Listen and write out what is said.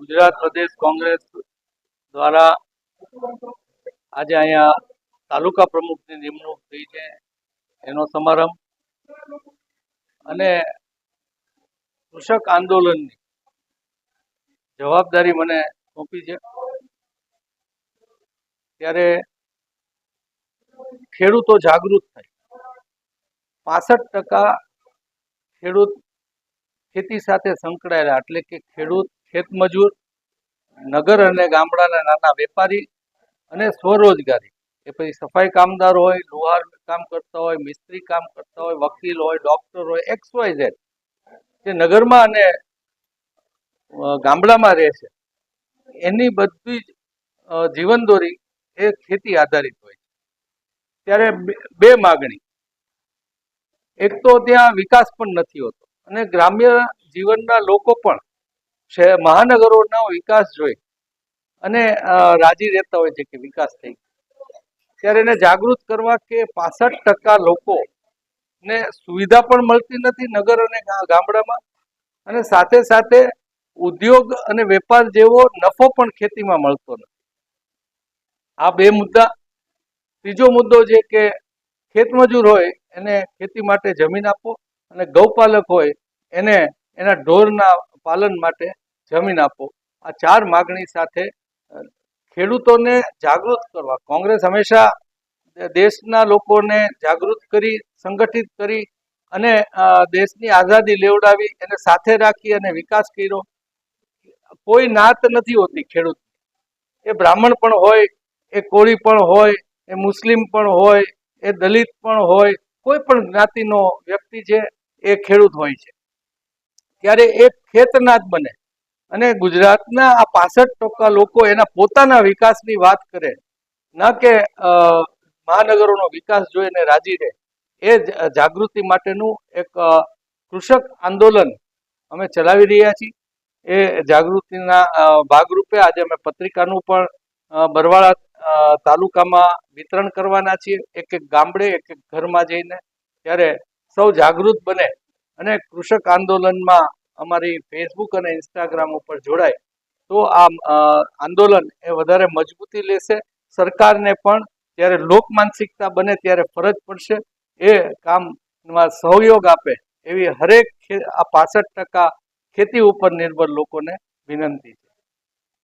ગુજરાત પ્રદેશ કોંગ્રેસ દ્વારા આજે અહીંયા તાલુકા પ્રમુખની નિમણૂક થઈ છે એનો સમારંભ. અને કૃષક આંદોલનની જવાબદારી મને સોંપી છે. ત્યારે ખેડૂતો જાગૃત થાય. પાસઠ ટકા ખેડૂત ખેતી સાથે સંકળાયેલા, એટલે કે ખેડૂત ખેતમજૂર, નગર અને ગામડાના નાના વેપારી અને સ્વરોજગારી. એ પછી સફાઈ કામદાર હોય, લુહાર કામ કરતા હોય, મિસ્ત્રી કામ કરતા હોય, વકીલ હોય, ડોક્ટર હોય, એક્સ વાય ઝેડ જે નગરમાં અને ગામડામાં રહે છે. એની બધી જ જીવનદોરી એ ખેતી આધારિત હોય છે. ત્યારે બે- માગણી. એક તો ત્યાં વિકાસ પણ નથી હોતો અને ગ્રામ્ય જીવનના લોકો પણ છે, મહાનગરોનો વિકાસ જોઈ અને રાજી રહેતા હોય છે કે વિકાસ થઈ ત્યારે એને જાગૃત કરવા કે પાસઠ ટકા લોકો ને સુવિધા પણ મળતી નથી નગર અને ગામડામાં. અને સાથે સાથે ઉદ્યોગ અને વેપાર જેવો નફો પણ ખેતીમાં મળતો નથી. આ બે મુદ્દા. ત્રીજો મુદ્દો છે કે ખેતમજૂર હોય એને ખેતી માટે જમીન આપો અને ગૌપાલક હોય એને એના ઢોરના પાલન માટે જમીન આપો. આ ચાર માગણી સાથે ખેડૂતોને જાગૃત કરવા, કોંગ્રેસ હંમેશા દેશના લોકોને જાગૃત કરી, સંગઠિત કરી અને દેશની આઝાદી લેવડાવી એને સાથે રાખી અને વિકાસ કર્યો. કોઈ નાત નથી હોતી ખેડૂત એ બ્રાહ્મણ પણ હોય, એ કોળી પણ હોય, એ મુસ્લિમ પણ હોય, એ દલિત પણ હોય, કોઈ પણ જ્ઞાતિનો વ્યક્તિ છે, એ ખેડૂત હોય છે. ત્યારે એ ખેતનાથ બને. અને ગુજરાતના આ પાસઠ ટકા લોકો એના પોતાના વિકાસની વાત કરે, ન કે મહાનગરોનો વિકાસ જોઈને રાજી રહે, એ જાગૃતિ માટેનું એક કૃષક આંદોલન અમે ચલાવી રહ્યા છીએ. એ જાગૃતિના ભાગરૂપે આજે અમે પત્રિકાનું પણ બરવાળા તાલુકામાં વિતરણ કરવાના છીએ. એક એક ગામડે, એક એક ઘરમાં જઈને ત્યારે સૌ જાગૃત બને અને કૃષક આંદોલનમાં અમારી ફેસબુક અને ઇન્સ્ટાગ્રામ ઉપર જોડાય, તો આ આંદોલન એ વધારે મજબૂતી લેશે. સરકારને પણ જ્યારે લોક માનસિકતા બને ત્યારે ફરજ પડશે. એ કામમાં સહયોગ આપે એવી હરેક આ પાસઠ ટકા ખેતી ઉપર નિર્ભર લોકોને વિનંતી